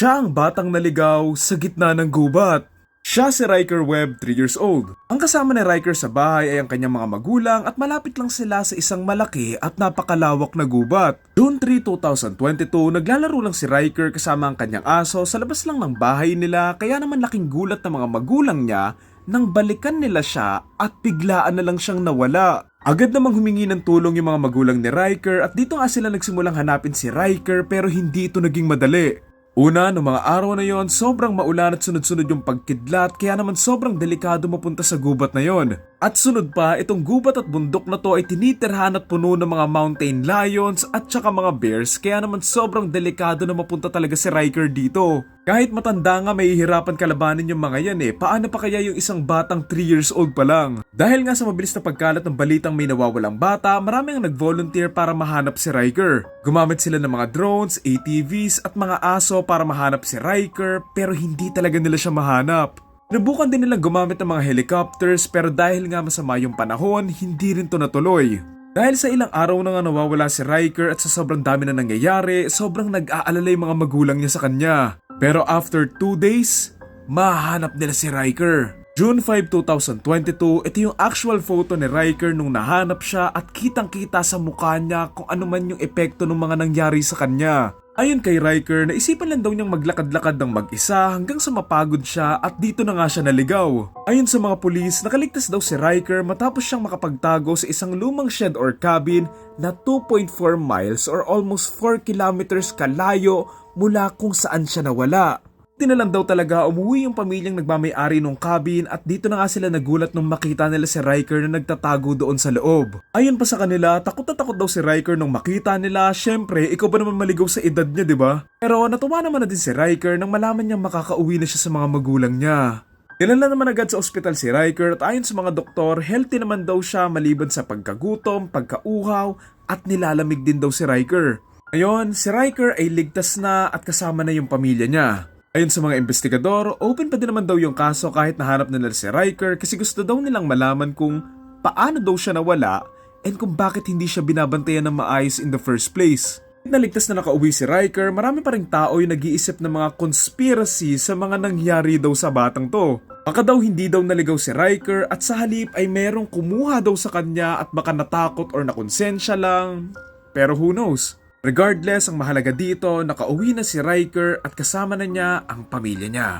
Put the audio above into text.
Siya ang batang naligaw sa gitna ng gubat. Siya si Riker Webb, 3 years old. Ang kasama ni Riker sa bahay ay ang kanyang mga magulang at malapit lang sila sa isang malaki at napakalawak na gubat. June 3, 2022, naglalaro lang si Riker kasama ang kanyang aso sa labas lang ng bahay nila kaya naman laking gulat ng mga magulang niya nang balikan nila siya at biglaan na lang siyang nawala. Agad namang humingi ng tulong yung mga magulang ni Riker at dito nga sila nagsimulang hanapin si Riker pero hindi ito naging madali. Una, noong mga araw na yon, sobrang maulan at sunod-sunod yung pagkidlat kaya naman sobrang delikado mapunta sa gubat na yon. At sunod pa, itong gubat at bundok na to ay tinitirhan at puno ng mga mountain lions at saka mga bears kaya naman sobrang delikado na mapunta talaga si Riker dito. Kahit matanda nga may hihirapan kalabanin yung mga yan eh, paano pa kaya yung isang batang 3 years old pa lang? Dahil nga sa mabilis na pagkalat ng balitang may nawawalang bata, maraming ang nag-volunteer para mahanap si Riker. Gumamit sila ng mga drones, ATVs at mga aso para mahanap si Riker pero hindi talaga nila siya mahanap. Nabukan din nilang gumamit ng mga helicopters pero dahil nga masama yung panahon, hindi rin to natuloy. Dahil sa ilang araw na nga nawawala si Riker at sa sobrang dami na nangyayari, sobrang nag-aalala yung mga magulang niya sa kanya. Pero after 2 days, mahanap nila si Riker. June 5, 2022, ito yung actual photo ni Riker nung nahanap siya at kitang-kita sa mukha niya kung ano man yung epekto ng mga nangyari sa kanya. Ayon kay Riker, naisipan lang daw niyang maglakad-lakad ng mag-isa hanggang sa mapagod siya at dito na nga siya naligaw. Ayon sa mga pulis, nakaligtas daw si Riker matapos siyang makapagtago sa isang lumang shed or cabin na 2.4 miles or almost 4 kilometers kalayo mula kung saan siya nawala. Di na lang daw talaga umuwi yung pamilyang nagmamayari ng cabin at dito na nga sila nagulat nung makita nila si Riker na nagtatago doon sa loob. Ayon pa sa kanila, takot na takot daw si Riker nung makita nila. Syempre, ikaw ba naman maligaw sa edad niya, di ba? Pero natuwa naman na din si Riker nang malaman niyang makakauwi na siya sa mga magulang niya. Nilala naman agad sa ospital si Riker at ayon sa mga doktor, healthy naman daw siya maliban sa pagkagutom, pagkauhaw at nilalamig din daw si Riker. Ngayon, si Riker ay ligtas na at kasama na yung pamilya niya. Ayon sa mga investigador, open pa din naman daw yung kaso kahit nahanap na nila si Riker kasi gusto daw nilang malaman kung paano daw siya nawala and kung bakit hindi siya binabantayan ng maayos in the first place. Naligtas na nakauwi si Riker, marami pa ring tao yung nag-iisip ng mga conspiracy sa mga nangyari daw sa batang to. Baka daw hindi daw naligaw si Riker at sa halip ay merong kumuha daw sa kanya at baka natakot or nakonsensya lang. Pero who knows? Regardless, ang mahalaga dito, nakauwi na si Riker at kasama na niya ang pamilya niya.